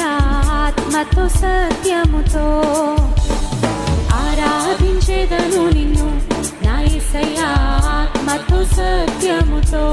ఆత్మతో సత్యముతో ఆరాధించేదను నిన్ను నా ఎసయ్య ఆత్మతో సత్యముతో.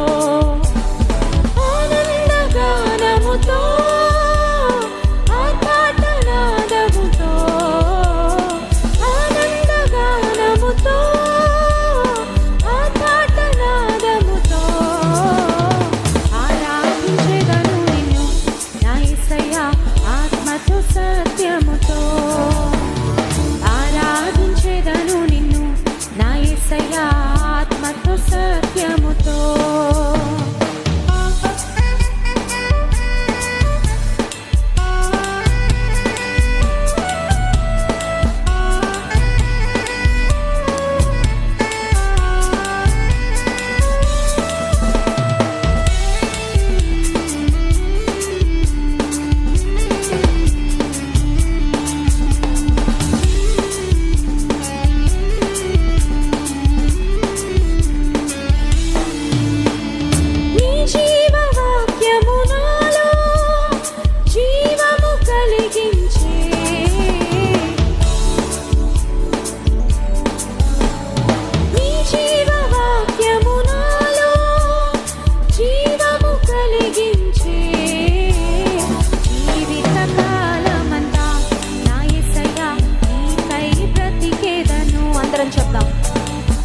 అందరం చెప్దాం.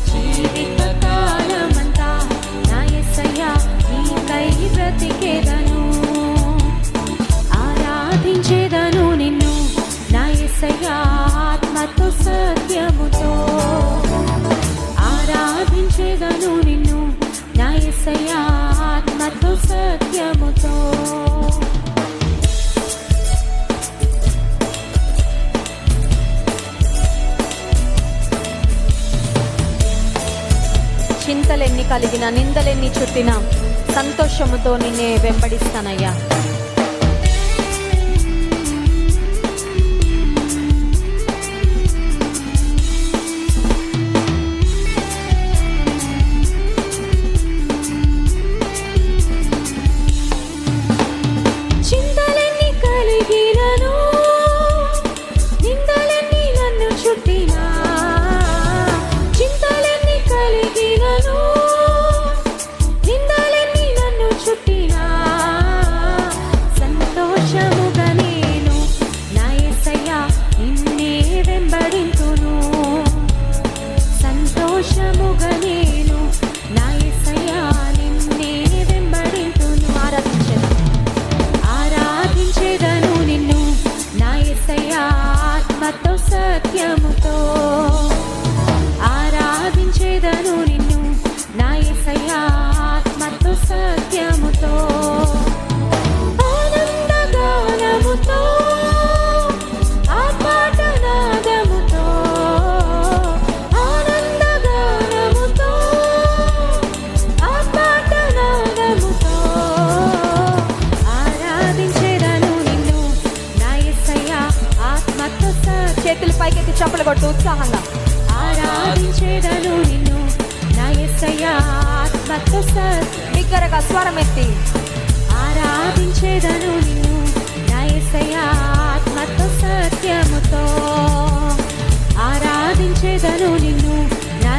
జీవిత కాలమంతా నా యేసయ్యా నీకై బ్రతికేదను. ఆరాధించేదను నిన్ను నా యేసయ్యా ఆత్మతో స చింతలెన్ని కలిగిన నిందలెన్ని చుట్టిన సంతోషముతో నిన్నే వెంబడిస్తానయ్యా. సత్యముతో కొట్టు ఉత్సాహంగా. ఆరాధించేదను నిన్ను. నా యేసయ్యా ఆత్మతో బిగ్గరగా స్వరం ఎత్తి. ఆరాధించేదను నిన్ను. నా యేసయ్యా ఆత్మతో సత్యముతో. ఆరాధించేదను నిన్ను. నా